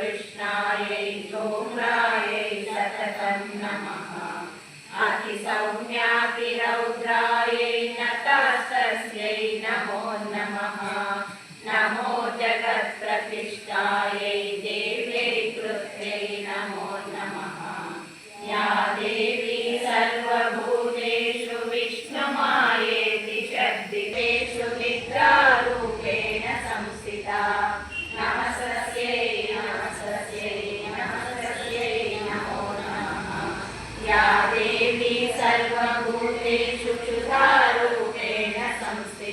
कृष्णायै कृष्णाय सततं नमः अतिसौम्यातिरौद्रायै नतासस्यै नमो नमः। नमो जगत्प्रतिष्ठायै